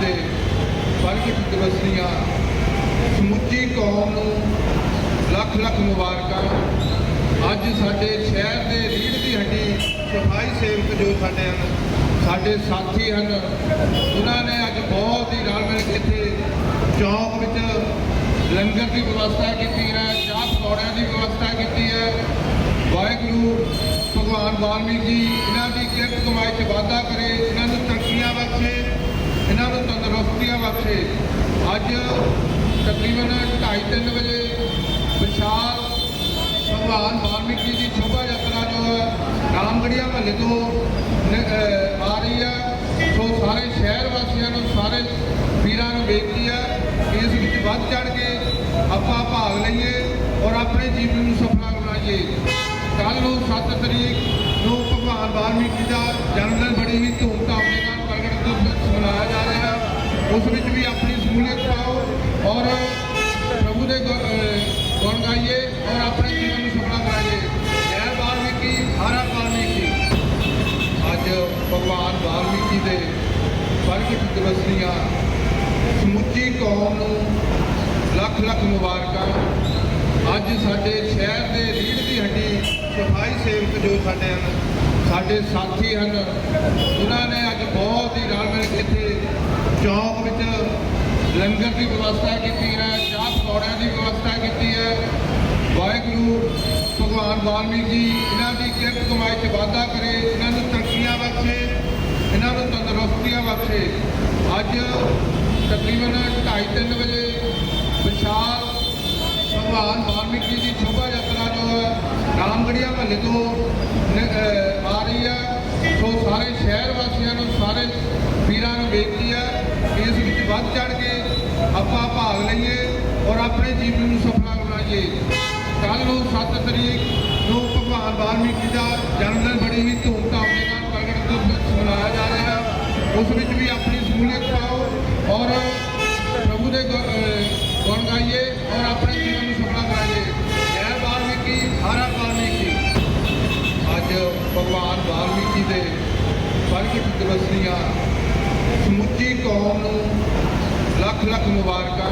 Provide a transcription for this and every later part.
ਦੇ ਪ੍ਰਗਟ ਦਿਵਸ ਦੀਆਂ ਸਮੁੱਚੀ ਕੌਮ ਨੂੰ ਲੱਖ ਲੱਖ ਮੁਬਾਰਕਾਂ। ਅੱਜ ਸਾਡੇ ਸ਼ਹਿਰ ਦੇ ਰੀੜ ਦੀ ਹੱਡੀ ਸਫ਼ਾਈ ਸੇਵਕ ਜੋ ਸਾਡੇ ਹਨ, ਸਾਡੇ ਸਾਥੀ ਹਨ, ਉਹਨਾਂ ਨੇ ਅੱਜ ਬਹੁਤ ਹੀ ਰਲ ਮਿਲ ਕੇ ਇੱਥੇ ਚੌਕ ਵਿੱਚ ਲੰਗਰ ਦੀ ਵਿਵਸਥਾ ਕੀਤੀ ਹੈ, ਚਾਹ ਪਕੌੜਿਆਂ ਦੀ ਵਿਵਸਥਾ ਕੀਤੀ ਹੈ। ਵਾਹਿਗੁਰੂ ਭਗਵਾਨ ਵਾਲਮੀਕ ਜੀ ਇਹਨਾਂ ਦੀ ਕਿਰਤ ਕਮਾਈ 'ਚ ਵਾਧਾ ਕਰੇ, ਇਹਨਾਂ ਨੂੰ ਤਰੱਕੀਆਂ ਬਖਸ਼ੇ। ਇਹਨਾਂ ਨੂੰ ਤੰਦਰੁਸਤੀਆਂ ਬਖਸ਼ੇ। ਅੱਜ ਤਕਰੀਬਨ 2:30 ਵਜੇ ਵਿਸ਼ਾਲ ਭਗਵਾਨ ਵਾਲਮੀਕ ਜੀ ਦੀ ਸ਼ੋਭਾ ਯਾਤਰਾ ਜੋ ਹੈ ਰਾਮਗੜੀਆ ਮਹੱਲੇ ਤੋਂ ਆ ਰਹੀ ਹੈ। ਸੋ ਸਾਰੇ ਸ਼ਹਿਰ ਵਾਸੀਆਂ ਨੂੰ, ਸਾਰੇ ਵੀਰਾਂ ਨੂੰ ਬੇਨਤੀ ਹੈ ਇਸ ਵਿੱਚ ਵੱਧ ਚੜ ਕੇ ਆਪਾਂ ਭਾਗ ਲਈਏ ਔਰ ਆਪਣੇ ਜੀਵਨ ਨੂੰ ਸਫਲਾ ਬਣਾਈਏ। ਕੱਲ ਨੂੰ 7 ਤਰੀਕ ਨੂੰ ਭਗਵਾਨ ਵਾਲਮੀਕੀ ਦਾ ਜਨਮ ਦਿਨ ਬੜੀ ਹੀ ਧੂਮਧਾਮ ਦੇ ਨਾਲ ਪ੍ਰਗਟ ਦਿਵਸ ਮਨਾਇਆ ਜਾ ਰਿਹਾ ਹੈ ਉਸ ਵਿੱਚ ਵੀ ਆਪਣੀ ਸਮੂਲੀਅਤ ਪਾਓ ਔਰ ਪ੍ਰਭੂ ਦੇ ਗੁ- ਗੁਣ ਗਾਈਏ ਔਰ ਆਪਣੇ ਜੀਵਨ ਨੂੰ ਸਫਲਾ ਕਰਾਈਏ। ਇਹ ਵਾਲਮੀਕੀ, ਹਰਾ ਵਾਲਮੀਕੀ। ਅੱਜ ਭਗਵਾਨ ਵਾਲਮੀਕੀ ਦੇ ਪ੍ਰਗਟ ਦਿਵਸ ਦੀਆਂ ਸਮੁੱਚੀ ਕੌਮ ਨੂੰ ਲੱਖ ਲੱਖ ਮੁਬਾਰਕਾਂ। ਅੱਜ ਸਾਡੇ ਸ਼ਹਿਰ ਦੇ ਰੀੜ ਦੀ ਹੱਡੀ ਸਫ਼ਾਈ ਸੇਵਕ ਜੋ ਸਾਡੇ ਹਨ, ਸਾਡੇ ਸਾਥੀ ਹਨ, ਉਹਨਾਂ ਨੇ ਅੱਜ ਬਹੁਤ ਹੀ ਰਲ ਮਿਲ ਕੇ ਇੱਥੇ ਚੌਂਕ ਵਿੱਚ ਲੰਗਰ ਦੀ ਵਿਵਸਥਾ ਕੀਤੀ ਹੈ, ਚਾਹ ਪਕੌੜਿਆਂ ਦੀ ਵਿਵਸਥਾ ਕੀਤੀ ਹੈ। ਵਾਹਿਗੁਰੂ ਭਗਵਾਨ ਵਾਲਮੀਕੀ ਜੀ, ਇਹਨਾਂ ਦੀ ਕਿਰਤ ਕਮਾਈ 'ਚ ਵਾਧਾ ਕਰੇ, ਇਹਨਾਂ ਨੂੰ ਤਰੱਕੀਆਂ ਬਖਸ਼ੇ, ਇਹਨਾਂ ਨੂੰ ਤੰਦਰੁਸਤੀਆਂ ਬਖਸ਼ੇ। ਅੱਜ ਤਕਰੀਬਨ 2:30 ਵਜੇ ਵਿਸ਼ਾਲ ਭਗਵਾਨ ਵਾਲਮੀਕ ਜੀ ਦੀ ਸ਼ੋਭਾ ਯਾਤਰਾ ਜੋ ਹੈ ਰਾਮਗੜੀਆ ਮਹੱਲੇ ਤੋਂ ਆ ਰਹੀ ਹੈ। ਸੋ ਸਾਰੇ ਸ਼ਹਿਰ ਵਾਸੀਆਂ ਨੂੰ, ਸਾਰੇ ਵੀਰਾਂ ਨੂੰ ਬੇਨਤੀ ਵੱਧ ਚੜ ਕੇ ਆਪਾਂ ਭਾਗ ਲਈਏ ਔਰ ਆਪਣੇ ਜੀਵਨ ਨੂੰ ਸਫਲਾ ਬਣਾਈਏ। ਕੱਲ ਨੂੰ 7 ਤਰੀਕ ਨੂੰ ਭਗਵਾਨ ਵਾਲਮੀਕੀ ਦਾ ਜਨਮ ਦਿਨ ਬੜੀ ਹੀ ਧੂਮਧਾਮ ਦੇ ਨਾਲ ਪ੍ਰਗਟ ਦਿਵਸ ਮਨਾਇਆ ਜਾ ਰਿਹਾ। ਉਸ ਵਿੱਚ ਵੀ ਆਪਣੀ ਸਮੂਲੀਅਤ ਪਾਓ ਔਰ ਪ੍ਰਭੂ ਦੇ ਗੁ- ਗੁਣ ਗਾਈਏ ਔਰ ਆਪਣੇ ਜੀਵਨ ਨੂੰ ਸਫਲਾ ਕਰਾਈਏ ਜੈ ਵਾਲਮੀਕੀ ਹਰਾ ਵਾਲਮੀਕੀ ਅੱਜ ਭਗਵਾਨ ਵਾਲਮੀਕੀ ਦੇ ਪ੍ਰਗਟ ਦਿਵਸ ਦੀਆਂ ਸਮੁੱਚੀ ਕੌਮ ਨੂੰ ਲੱਖ ਲੱਖ ਮੁਬਾਰਕਾਂ।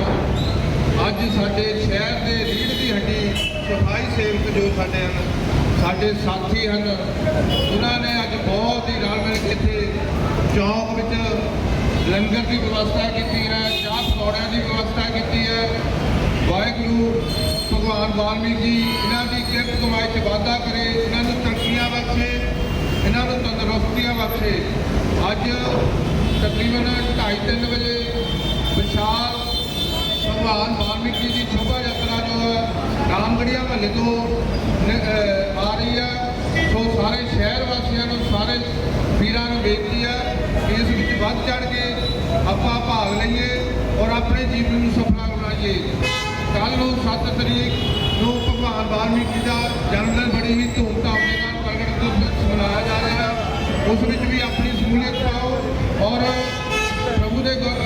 ਅੱਜ ਸਾਡੇ ਸ਼ਹਿਰ ਦੇ ਰੀੜ ਦੀ ਹੱਡੀ ਸਫ਼ਾਈ ਸੇਵਕ ਜੋ ਸਾਡੇ ਹਨ, ਸਾਡੇ ਸਾਥੀ ਹਨ, ਉਹਨਾਂ ਨੇ ਅੱਜ ਬਹੁਤ ਹੀ ਰਲ ਮਿਲ ਕੇ ਇੱਥੇ ਚੌਂਕ ਵਿੱਚ ਲੰਗਰ ਦੀ ਵਿਵਸਥਾ ਕੀਤੀ ਹੈ, ਚਾਹ ਪਕੌੜਿਆਂ ਦੀ ਵਿਵਸਥਾ ਕੀਤੀ ਹੈ। ਵਾਹਿਗੁਰੂ ਭਗਵਾਨ ਵਾਲਮੀਕੀ ਜੀ, ਇਹਨਾਂ ਦੀ ਕਿਰਤ ਕਮਾਈ 'ਚ ਵਾਧਾ ਕਰੇ, ਇਹਨਾਂ ਨੂੰ ਤਰੱਕੀਆਂ ਬਖਸ਼ੇ, ਇਹਨਾਂ ਨੂੰ ਤੰਦਰੁਸਤੀਆਂ ਬਖਸ਼ੇ। ਅੱਜ ਤਕਰੀਬਨ 2:30 ਵਜੇ ਵਿਸ਼ਾਲ ਭਗਵਾਨ ਵਾਲਮੀਕ ਜੀ ਦੀ ਸ਼ੋਭਾ ਯਾਤਰਾ ਜੋ ਹੈ ਰਾਮਗੜੀਆ ਮਹੱਲੇ ਤੋਂ ਆ ਰਹੀ ਹੈ ਸੋ ਸਾਰੇ ਸ਼ਹਿਰ ਵਾਸੀਆਂ ਨੂੰ, ਸਾਰੇ ਵੀਰਾਂ ਨੂੰ ਬੇਨਤੀ ਹੈ ਕਿ ਇਸ ਵਿੱਚ ਵੱਧ ਚੜ ਕੇ ਆਪਾਂ ਭਾਗ ਲਈਏ ਔਰ ਆਪਣੇ ਜੀਵਨ ਨੂੰ ਸਫਲਾ ਬਣਾਈਏ। ਕੱਲ ਨੂੰ 7 ਤਰੀਕ ਨੂੰ ਭਗਵਾਨ ਵਾਲਮੀਕ ਜੀ ਦਾ ਜਨਮ ਦਿਨ ਬੜੀ ਹੀ ਧੂਮਧਾਮ ਦੇ ਨਾਲ ਪ੍ਰਗਟ ਦਿਵਸ ਮਨਾਇਆ ਜਾ ਰਿਹਾ। ਉਸ ਵਿੱਚ ਵੀ ਆਪਣੀ ਸ਼ਮੂਲੀਅਤ और प्रभु